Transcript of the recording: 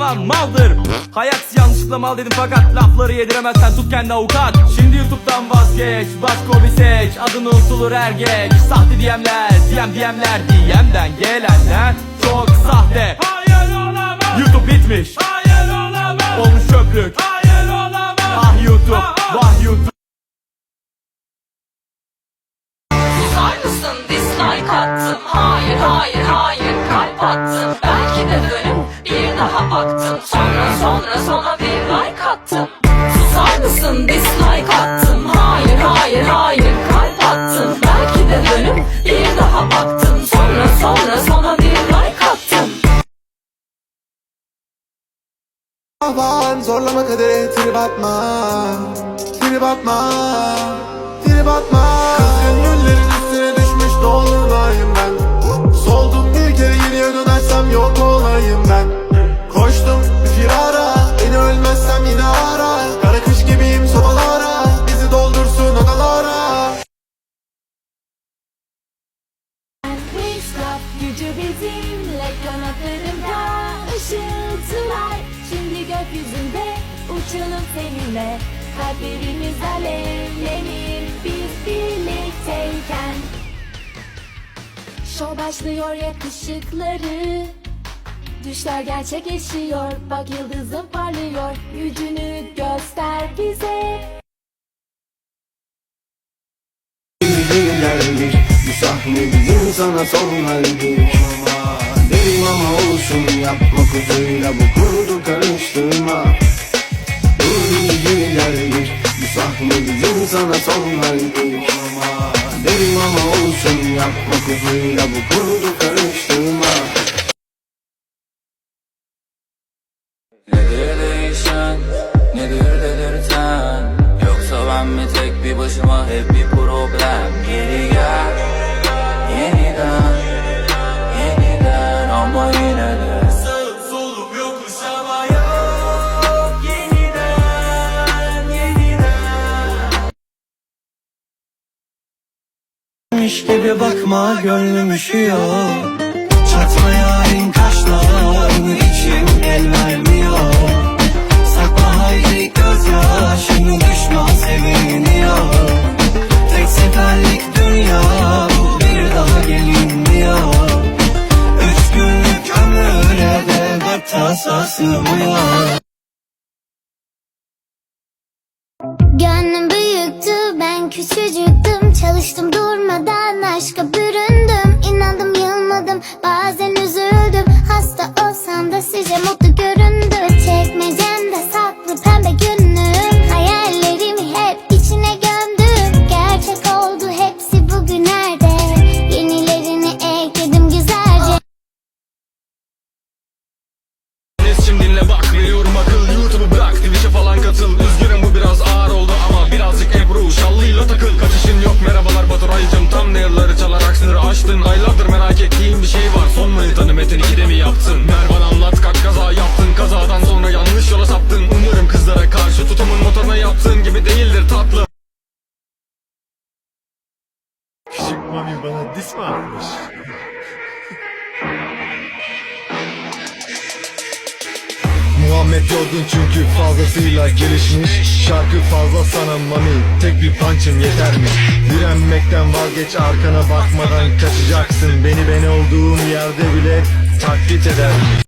Lan maldır. Hayat yanlışlıkla mal dedim fakat Lafları yediremezsen tut kendi avukat. Şimdi YouTube'dan vazgeç Başka hobi seç Adını unutulur er geç. Sahte DM'ler DM DM'ler DM'den gelenler Çok sahte. Hayır olamaz. YouTube bitmiş. Hayır olamaz. Olmuş çöplük. Hayır olamaz. Ah YouTube Vah YouTube. Susar mısın dislike attım. Hayır hayır hayır kalp attım. Belki de dönüp bir daha baktım. Sonra sonra sana bir like attım. Susar mısın? Dislike attım. Hayır hayır hayır. Kalp attım. Belki de dönüp bir daha baktım. Sonra sonra sana bir like attım. Aman zorlama kadere trip atma Trip atma Trip atma Kızgın güllerin üstüne düşmüş dolunayım ben gücü bizimle kanatlarında ışıltılar. Şimdi gökyüzünde uçalım seninle. Kalplerimiz alevlenir biz birlikteyken. Şov başlıyor yakışıkları. Düşler gerçekleşiyor Bak yıldızın parlıyor. Gücünü göster Bu sahne bizim sana son verdik Derim ama olsun yapma kuzuyla bu kurdu karıştırma. Dur gibi gelmiş Bu sahne bizim sana son verdik Derim ama olsun yapma kuzuyla bu kurdu karıştırma. Nedir değişen, nedir delirten Yoksa ben mi tek bir başıma hep bir problem? Geri gel, yeniden, yeniden ama yine de solup yokuş ama yok. Yeniden, yeniden. Miş gibi bakma gönlüm üşüyor. Çatma sığmıyor Gönlüm büyüktü ben küçücüktüm. Çalıştım durmadan aşka Enes'cim dinle bak veriyorum akıl YouTube'u bırak Twitch'e falan katıl. Üzgünüm bu biraz ağır oldu ama birazcık Ebru Şallıyla takıl. Kaçışın yok merhabalar Baturay'cım Tam nail'ları çalarak sınırı aştın. Aylardır merak ettiğim bir şey var. Son manitanı Metin 2'de mi yaptın? Mervan anlat kaç kaza yaptın. Kazadan sonra yanlış yola saptın. Umarım kızlara karşı tutumun motoruna yaptığın gibi değildir tatlım Küçük mami bana dis mi atmış? Muhammed yorgun çünkü fazlasıyla gelişmiş Şarkı fazla sana mami Tek bir punch'ım yeter mi? Direnmekten vazgeç arkana bakmadan kaçacaksın Beni ben olduğum yerde bile taklit eder mi?